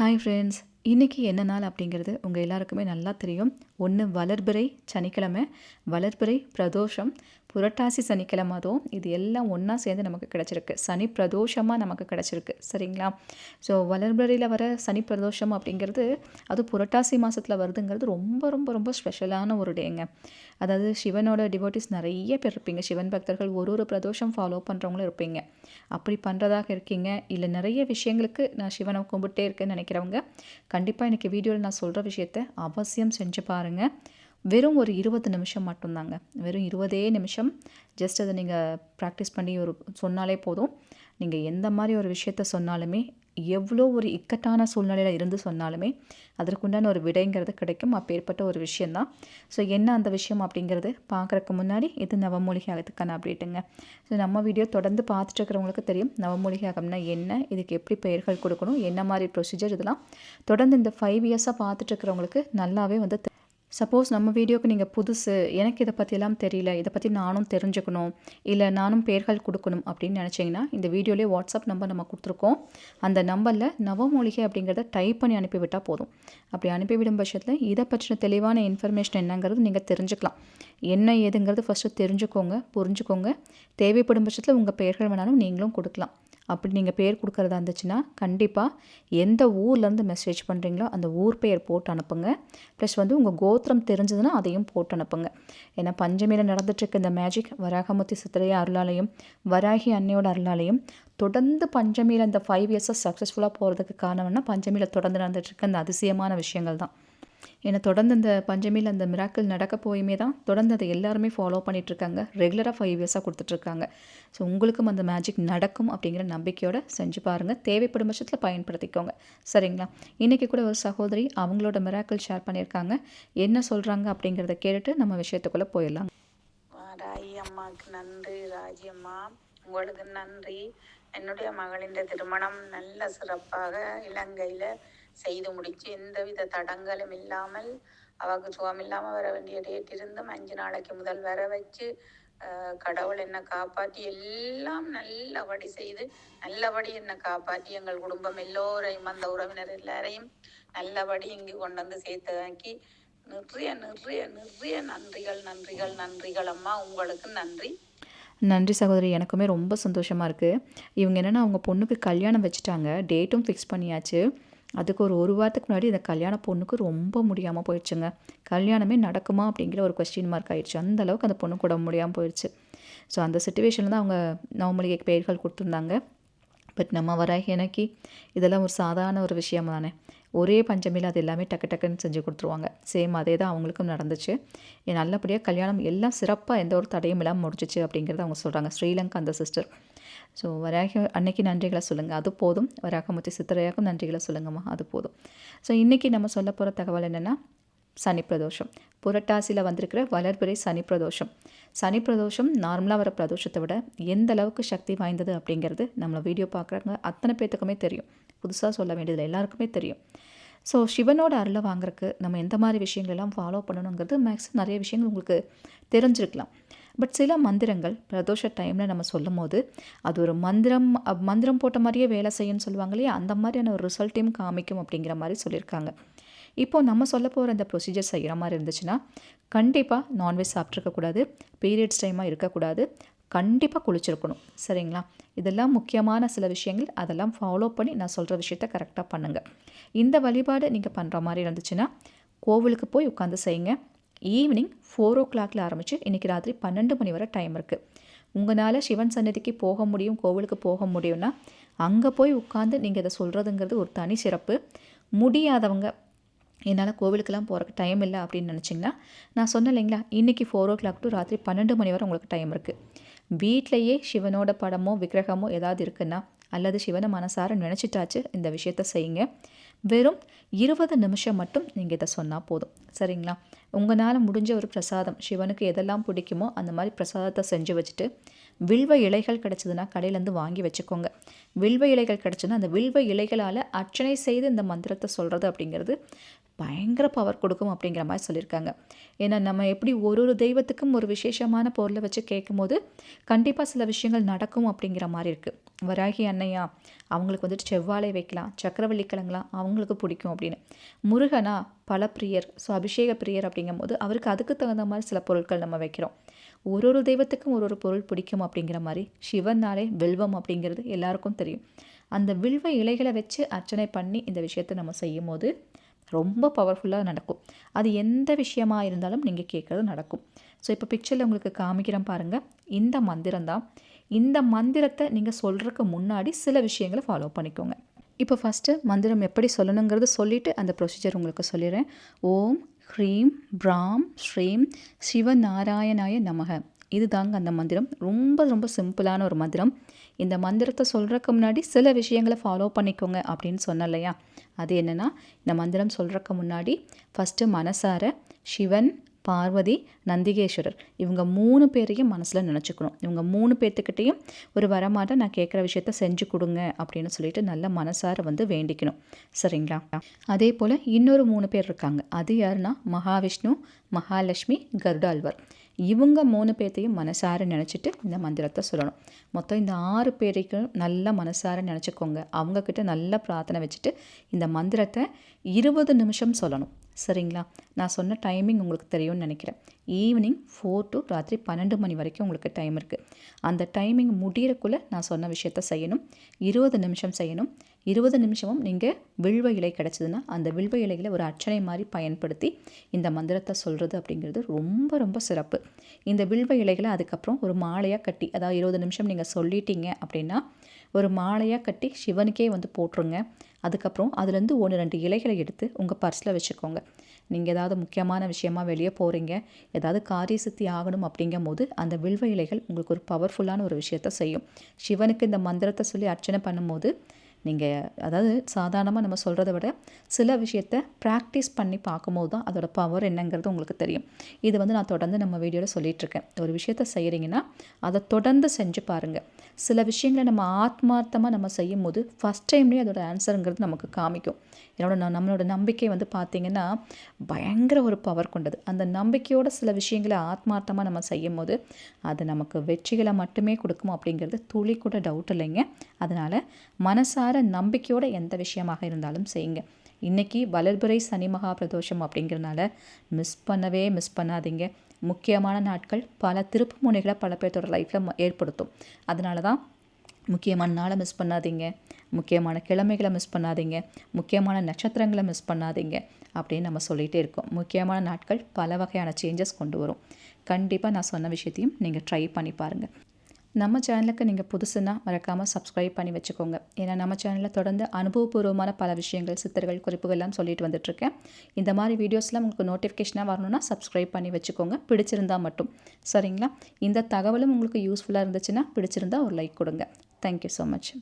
Hi friends இன்றைக்கி என்ன நாள் அப்படிங்கிறது உங்கள் எல்லாருக்குமே நல்லா தெரியும். ஒன்று வளர்பிறை சனிக்கிழமை வளர்பிறை பிரதோஷம் புரட்டாசி சனிக்கிழமை அதுவும் இது எல்லாம் ஒன்றா சேர்ந்து நமக்கு கிடச்சிருக்கு. சனி பிரதோஷமாக நமக்கு கிடச்சிருக்கு. சரிங்களா? ஸோ வளர்பிறையில் வர சனி பிரதோஷம் அப்படிங்கிறது அது புரட்டாசி மாதத்தில் வருதுங்கிறது ரொம்ப ரொம்ப ரொம்ப ஸ்பெஷலான ஒரு டேங்க அதாவது சிவனோட டிவோட்டிஸ் நிறைய பேர் இருப்பீங்க. சிவன் பக்தர்கள் ஒரு ஒரு பிரதோஷம் ஃபாலோ பண்ணுறவங்களும் இருப்பீங்க. அப்படி பண்ணுறதாக இருக்கீங்க. இல்லை நிறைய விஷயங்களுக்கு நான் சிவனை கும்பிட்டே இருக்கேன்னு நினைக்கிறவங்க கண்டிப்பாக இன்றைக்கி வீடியோவில் நான் சொல்கிற விஷயத்த அவசியம் செஞ்சு பாருங்கள் வெறும் ஒரு இருபது நிமிஷம் மட்டும்தாங்க. வெறும் இருபதே நிமிஷம் ஜஸ்ட் அதை நீங்கள் ப்ராக்டிஸ் பண்ணி ஒரு சொன்னாலே போதும். நீங்கள் எந்த மாதிரி ஒரு விஷயத்த சொன்னாலுமே எவ்வளோ ஒரு இக்கட்டான சூழ்நிலையில் இருந்து சொன்னாலுமே அதற்குண்டான ஒரு விடைங்கிறது கிடைக்கும். அப்பேற்பட்ட ஒரு விஷயந்தான் ஸோ என்ன அந்த விஷயம் அப்படிங்கிறது பார்க்குறக்கு முன்னாடி இது நவமூலிகை அகத்துக்கான அப்டேட்டுங்க ஸோ நம்ம வீடியோ தொடர்ந்து பார்த்துட்டு இருக்கிறவங்களுக்கு தெரியும் நவமூலிகாகம்னா என்ன இதுக்கு எப்படி பெயர்கள் கொடுக்கணும் என்ன மாதிரி ப்ரொசீஜர் இதெல்லாம். தொடர்ந்து இந்த ஃபைவ் இயர்ஸாக பார்த்துட்டு இருக்கிறவங்களுக்கு நல்லாவே வந்து சப்போஸ் நம்ம வீடியோக்கு நீங்கள் புதுசு எனக்கு இதை பற்றியெல்லாம் தெரியல இதை பற்றி நானும் தெரிஞ்சுக்கணும் இல்லை நானும் பெயர்கள் கொடுக்கணும் அப்படின்னு நினச்சிங்கன்னா இந்த வீடியோலேயே வாட்ஸ்அப் நம்பர் நம்ம கொடுத்துருக்கோம். அந்த நம்பரில் நவமூலிகை அப்படிங்கிறத டைப் பண்ணி அனுப்பிவிட்டால் போதும். அப்படி அனுப்பிவிடும் பட்சத்தில் இதை பற்றின தெளிவான இன்ஃபர்மேஷன் என்னங்கிறது நீங்கள் தெரிஞ்சுக்கலாம். என்ன ஏதுங்கிறது ஃபஸ்ட்டு தெரிஞ்சுக்கோங்க புரிஞ்சுக்கோங்க. தேவைப்படும் பட்சத்தில் உங்கள் பெயர்கள் வேணாலும் நீங்களும் கொடுக்கலாம். அப்படி நீங்கள் பேர் கொடுக்குறதா இருந்துச்சுன்னா கண்டிப்பாக எந்த ஊர்லேருந்து மெசேஜ் பண்ணுறீங்களோ அந்த ஊர் பெயர் போட்டு அனுப்புங்க. ப்ளஸ் வந்து உங்கள் கோத்திரம் தெரிஞ்சதுன்னா அதையும் போட்டு அனுப்புங்க. ஏன்னா பஞ்சமியில் நடந்துட்டுருக்க இந்த மேஜிக் வராகமுத்தி சித்திரைய அருளாலயம் வராகி அன்னையோட அருளாலயம் தொடர்ந்து பஞ்சமியில் இந்த ஃபைவ் இயர்ஸாக சக்ஸஸ்ஃபுல்லாக போகிறதுக்கு காரணம்னா பஞ்சமியில் தொடர்ந்து நடந்துட்டுருக்க அந்த அதிசயமான விஷயங்கள் தான் ஏன்னா தொடர்ந்து இந்த பஞ்சமியில் அந்த மிராக்கள் நடக்க போயுமே தான் தொடர்ந்து அதை எல்லாருமே ஃபாலோ பண்ணிகிட்ருக்காங்க ரெகுலராக ஃபைவ் இயர்ஸாக கொடுத்துட்ருக்காங்க. ஸோ உங்களுக்கும் அந்த மேஜிக் நடக்கும் அப்படிங்கிற நம்பிக்கையோடு செஞ்சு பாருங்கள் தேவைப்படும் பட்சத்தில் பயன்படுத்திக்கோங்க. சரிங்களா? இன்றைக்கி கூட ஒரு சகோதரி அவங்களோட மிராக்கள் ஷேர் பண்ணியிருக்காங்க. என்ன சொல்கிறாங்க அப்படிங்கிறத கேட்டுட்டு நம்ம விஷயத்துக்குள்ளே போயிடலாம். ராயி அம்மாவுக்கு நன்றி ராஜி அம்மா. உங்களுக்கு நன்றி. என்னுடைய மகளின் திருமணம் நல்ல சிறப்பாக இலங்கையில் செய்து முடிச்சு எந்தவித தடங்களும் இல்லாமல் அவருக்கு சுகம் இல்லாமல் வர வேண்டிய டேட் இருந்தும் அஞ்சு நாளைக்கு முதல் வர வச்சு கடவுள் என்னை காப்பாற்றி எல்லாம் நல்லபடி செய்து நல்லபடி என்னை காப்பாற்றி எங்கள் குடும்பம் எல்லோரையும் அந்த உறவினர் எல்லாரையும் நல்லபடி இங்கு கொண்டு வந்து சேர்த்ததாக்கி நிறைய நிறைய நிறைய நன்றிகள் நன்றிகள் நன்றிகள் அம்மா. உங்களுக்கு நன்றி. நன்றி சகோதரி. எனக்குமே ரொம்ப சந்தோஷமாக இருக்குது இவங்க என்னென்னா அவங்க பொண்ணுக்கு கல்யாணம் வச்சுட்டாங்க. டேட்டும் ஃபிக்ஸ் பண்ணியாச்சு. அதுக்கு ஒரு ஒரு வாரத்துக்கு முன்னாடி இந்த கல்யாண பொண்ணுக்கு ரொம்ப முடியாமல் போயிடுச்சுங்க. கல்யாணமே நடக்குமா அப்படிங்கிற ஒரு கொஸ்டின் மார்க் ஆயிடுச்சு. அந்த அளவுக்கு அந்த பொண்ணு கூட முடியாமல் போயிடுச்சு. ஸோ அந்த சுச்சுவேஷனில் தான் அவங்க நவமளிகை பெயர்கள் கொடுத்துருந்தாங்க. பட் நம்ம வராகி எனக்கு இதெல்லாம் ஒரு சாதாரண ஒரு விஷயம் தானே. ஒரே பஞ்சமியில் அது எல்லாமே டக்கு டக்குன்னு செஞ்சு கொடுத்துருவாங்க. சேம் அதே தான் அவங்களுக்கும் நடந்துச்சு. நல்லபடியாக கல்யாணம் எல்லாம் சிறப்பாக எந்த ஒரு தடையும் இல்லாமல் முடிச்சிச்சு அப்படிங்கிறத அவங்க சொல்கிறாங்க ஸ்ரீலங்கா அந்த சிஸ்டர் ஸோ வராக அன்னைக்கு நன்றிகளை சொல்லுங்கள் அது போதும். வராகமுத்தி சித்திரையாக்கும் நன்றிகளை சொல்லுங்கம்மா. அது போதும். ஸோ இன்றைக்கி நம்ம சொல்ல போகிற தகவல் என்னென்னா சனி பிரதோஷம் புரட்டாசியில் வந்திருக்கிற வளர்பிறை சனி பிரதோஷம் சனி பிரதோஷம் நார்மலாக வர பிரதோஷத்தை விட எந்த அளவுக்கு சக்தி வாய்ந்தது அப்படிங்கிறது நம்மளை வீடியோ பார்க்குறாங்க அத்தனை பேர்த்துக்குமே தெரியும். புதுசாக சொல்ல வேண்டியதில் எல்லாருக்குமே தெரியும். ஸோ சிவனோட அருளை வாங்குறக்கு நம்ம எந்த மாதிரி விஷயங்களெல்லாம் ஃபாலோ பண்ணணுங்கிறது மேக்ஸிமம் நிறைய விஷயங்கள் உங்களுக்கு தெரிஞ்சிருக்கலாம். பட் சில மந்திரங்கள் பிரதோஷ டைமில் நம்ம சொல்லும் போது அது ஒரு மந்திரம் மந்திரம் போட்ட மாதிரியே வேலை செய்யணும்னு சொல்லுவாங்க இல்லையா? அந்த மாதிரியான ஒரு ரிசல்ட்டையும் காமிக்கும் அப்படிங்கிற மாதிரி சொல்லியிருக்காங்க. இப்போது நம்ம சொல்ல போகிற அந்த ப்ரொசீஜர் செய்கிற மாதிரி இருந்துச்சுன்னா கண்டிப்பாக நான்வெஜ் சாப்பிட்ருக்கக்கூடாது பீரியட்ஸ் டைமாக இருக்கக்கூடாது கண்டிப்பாக குளிச்சிருக்கணும். சரிங்களா? இதெல்லாம் முக்கியமான சில விஷயங்கள் அதெல்லாம் ஃபாலோ பண்ணி நான் சொல்கிற விஷயத்த கரெக்டாக பண்ணுங்கள் இந்த வழிபாடு நீங்கள் பண்ணுற மாதிரி இருந்துச்சுன்னா கோவிலுக்கு போய் உட்காந்து செய்யுங்க. ஈவினிங் ஃபோர் ஓ கிளாக்ல ஆரம்பித்து இன்றைக்கி ராத்திரி பன்னெண்டு மணி வரை டைம் இருக்குது உங்களால் சிவன் சன்னதிக்கு போக முடியும் கோவிலுக்கு போக முடியும்னா அங்கே போய் உட்காந்து நீங்கள் இதை சொல்கிறதுங்கிறது ஒரு தனி சிறப்பு. முடியாதவங்க என்னால் கோவிலுக்கெல்லாம் போகிறக்கு டைம் இல்லை அப்படின்னு நினச்சிங்கன்னா நான் சொன்னேன் இல்லைங்களா இன்றைக்கி ஃபோர் ஓ கிளாக் டு ராத்திரி பன்னெண்டு மணி வரை உங்களுக்கு டைம் இருக்குது வீட்டிலையே சிவனோட படமோ விக்கிரகமோ ஏதாவது இருக்குன்னா அல்லது சிவனை மனசார நினச்சிட்டாச்சு இந்த விஷயத்த செய்யுங்க. வெறும் இருபது நிமிஷம் மட்டும் நீங்கள் இதை சொன்னால் போதும். சரிங்களா? உங்களால் முடிஞ்ச ஒரு பிரசாதம் சிவனுக்கு எதெல்லாம் பிடிக்குமோ அந்த மாதிரி பிரசாதத்தை செஞ்சு வச்சுட்டு வில்வ இலைகள் கிடச்சிதுன்னா கடையிலேருந்து வாங்கி வச்சுக்கோங்க. வில்வ இலைகள் கிடச்சுன்னா அந்த வில்வ இலைகளால் அர்ச்சனை செய்து இந்த மந்திரத்தை சொல்கிறது அப்படிங்கிறது பயங்கர பவர் கொடுக்கும் அப்படிங்கிற மாதிரி சொல்லியிருக்காங்க. ஏன்னா நம்ம எப்படி ஒரு ஒரு தெய்வத்துக்கும் ஒரு விசேஷமான பொருளை வச்சு கேட்கும்போது கண்டிப்பாக சில விஷயங்கள் நடக்கும் அப்படிங்கிற மாதிரி இருக்குது வராகி அன்னையா அவங்களுக்கு வந்துட்டு செவ்வாழை வைக்கலாம் சக்கரவள்ளி கிழங்குலாம் அவங்களுக்கு பிடிக்கும் அப்படின்னு. முருகனா பல பிரியர் ஸோ அபிஷேக பிரியர் அப்படிங்கும்போது அவருக்கு அதுக்கு தகுந்த மாதிரி சில பொருட்கள் நம்ம வைக்கிறோம். ஒரு ஒரு தெய்வத்துக்கும் ஒரு ஒரு பொருள் பிடிக்கும் அப்படிங்கிற மாதிரி சிவன்னாலே வில்வம் அப்படிங்கிறது எல்லாருக்கும் தெரியும். அந்த வில்வ இலைகளை வச்சு அர்ச்சனை பண்ணி இந்த விஷயத்தை நம்ம செய்யும் போது ரொம்ப பவர்ஃபுல்லாக நடக்கும். அது எந்த விஷயமாக இருந்தாலும் நீங்கள் கேட்குறது நடக்கும். ஸோ இப்போ பிக்சரில் உங்களுக்கு காமிக்கிறேன் பாருங்கள் இந்த மந்திரம் தான். இந்த மந்திரத்தை நீங்கள் சொல்கிறதுக்கு முன்னாடி சில விஷயங்களை ஃபாலோ பண்ணிக்கோங்க. இப்போ ஃபஸ்ட்டு மந்திரம் எப்படி சொல்லணுங்கிறது சொல்லிவிட்டு அந்த ப்ரொசீஜர் உங்களுக்கு சொல்லிடுறேன். ஓம் ஹ்ரீம் பிராம் ஸ்ரீம் சிவநாராயணாய நமக. இது தாங்க அந்த மந்திரம். ரொம்ப ரொம்ப சிம்பிளான ஒரு மந்திரம். இந்த மந்திரத்தை சொல்கிறக்கு முன்னாடி சில விஷயங்களை ஃபாலோ பண்ணிக்கோங்க அப்படின்னு சொன்ன இல்லையா? அது என்னென்னா இந்த மந்திரம் சொல்கிறக்கு முன்னாடி ஃபஸ்ட்டு மனசார சிவன் பார்வதி நந்திகேஸ்வரர் இவங்க மூணு பேரையும் மனசில் நினச்சிக்கணும். இவங்க மூணு பேர்த்துக்கிட்டேயும் ஒரு வரமாட்ட நான் கேட்குற விஷயத்த செஞ்சு கொடுங்க அப்படின்னு சொல்லிட்டு நல்ல மனசார வந்து வேண்டிக்கணும். சரிங்களா? அதே போல் இன்னொரு மூணு பேர் இருக்காங்க. அது யாருன்னா மகாவிஷ்ணு மகாலட்சுமி கருடால்வர் இவங்க மூணு பேர்த்தையும் மனசார நினச்சிட்டு இந்த மந்திரத்தை சொல்லணும். மொத்தம் இந்த ஆறு பேரைக்கும் நல்லா மனசார நினச்சிக்கோங்க. அவங்கக்கிட்ட நல்லா பிரார்த்தனை வச்சுட்டு இந்த மந்திரத்தை இருபது நிமிஷம் சொல்லணும். சரிங்களா? நான் சொன்ன டைமிங் உங்களுக்கு தெரியும்னு நினைக்கிறேன். ஈவினிங் ஃபோர் டு ராத்திரி பன்னெண்டு மணி வரைக்கும் உங்களுக்கு டைம் இருக்குது அந்த டைமிங் முடியறக்குள்ளே நான் சொன்ன விஷயத்த செய்யணும். இருபது நிமிஷம் செய்யணும். இருபது நிமிஷமும் நீங்கள் வில்வ இலை கிடச்சிதுன்னா அந்த வில்வ இலையில் ஒரு அர்ச்சனை மாதிரி பயன்படுத்தி இந்த மந்திரத்தை சொல்கிறது அப்படிங்கிறது ரொம்ப ரொம்ப சிறப்பு. இந்த வில்வ இலைகளை அதுக்கப்புறம் ஒரு மாலையாக கட்டி அதாவது இருபது நிமிஷம் நீங்கள் சொல்லிட்டீங்க அப்படின்னா ஒரு மாலையாக கட்டி சிவனுக்கே வந்து போட்டுருங்க. அதுக்கப்புறம் அதுலேருந்து ஒன்று ரெண்டு இலைகளை எடுத்து உங்கள் பர்ஸில் வச்சுக்கோங்க. நீங்கள் ஏதாவது முக்கியமான விஷயமா வெளியே போகிறீங்க ஏதாவது காரிய சித்தி ஆகணும் அப்படிங்கும் போது அந்த வில்வ இலைகள் உங்களுக்கு ஒரு பவர்ஃபுல்லான ஒரு விஷயத்த செய்யும். சிவனுக்கு இந்த மந்திரத்தை சொல்லி அர்ச்சனை பண்ணும்போது நீங்கள் அதாவது சாதாரணமாக நம்ம சொல்கிறத விட சில விஷயத்த ப்ராக்டிஸ் பண்ணி பார்க்கும்போது தான் அதோட பவர் என்னங்கிறது உங்களுக்கு தெரியும். இது வந்து நான் தொடர்ந்து நம்ம வீடியோவில் சொல்லிகிட்ருக்கேன் ஒரு விஷயத்த செய்கிறீங்கன்னா அதை தொடர்ந்து செஞ்சு பாருங்கள் சில விஷயங்களை நம்ம ஆத்மார்த்தமாக நம்ம செய்யும் போது ஃபஸ்ட் டைம்லேயே அதோட ஆன்சருங்கிறது நமக்கு காமிக்கும். என்னோட ந- நம்மளோட நம்பிக்கை வந்து பார்த்திங்கன்னா பயங்கர ஒரு பவர் கொண்டது. அந்த நம்பிக்கையோட சில விஷயங்களை ஆத்மார்த்தமாக நம்ம செய்யும் போது அது நமக்கு வெற்றிகளை மட்டுமே கொடுக்கும் அப்படிங்கிறது துளி கூட டவுட் இல்லைங்க. அதனால் மனசார நம்பிக்கையோட எந்த விஷயமாக இருந்தாலும் செய்யுங்க. இன்றைக்கி வளர்பிறை சனி மகா பிரதோஷம் அப்படிங்கிறனால மிஸ் பண்ணவே மிஸ் பண்ணாதீங்க. முக்கியமான நாட்கள் பல திருப்பு முனைகளை பல பேர்த்தோட லைஃப்பில் ஏற்படுத்தும். அதனால தான் முக்கியமான நாளை மிஸ் பண்ணாதீங்க. முக்கியமான கிழமைகளை மிஸ் பண்ணாதீங்க. முக்கியமான நட்சத்திரங்களை மிஸ் பண்ணாதீங்க அப்படின்னு நம்ம சொல்லிகிட்டே இருக்கோம். முக்கியமான நாட்கள் பல வகையான சேஞ்சஸ் கொண்டு வரும். கண்டிப்பாக நான் சொன்ன விஷயத்தையும் நீங்கள் ட்ரை பண்ணி பாருங்கள் நம்ம சேனலுக்கு நீங்கள் புதுசுன்னா மறக்காமல் சப்ஸ்கிரைப் பண்ணி வச்சுக்கோங்க. ஏன்னா நம்ம சேனலில் தொடர்ந்து அனுபவபூர்வமான பல விஷயங்கள் சித்தர்கள் குறிப்புகள்லாம் சொல்லிட்டு வந்துட்டுருக்கேன். இந்த மாதிரி வீடியோஸ்லாம் உங்களுக்கு நோட்டிஃபிகேஷனாக வரணும்னா சப்ஸ்கிரைப் பண்ணி வச்சுக்கோங்க. பிடிச்சிருந்தா மட்டும். சரிங்களா? இந்த தகவலும் உங்களுக்கு யூஸ்ஃபுல்லாக இருந்துச்சுன்னா பிடிச்சிருந்தா ஒரு லைக் கொடுங்க. Thank you so much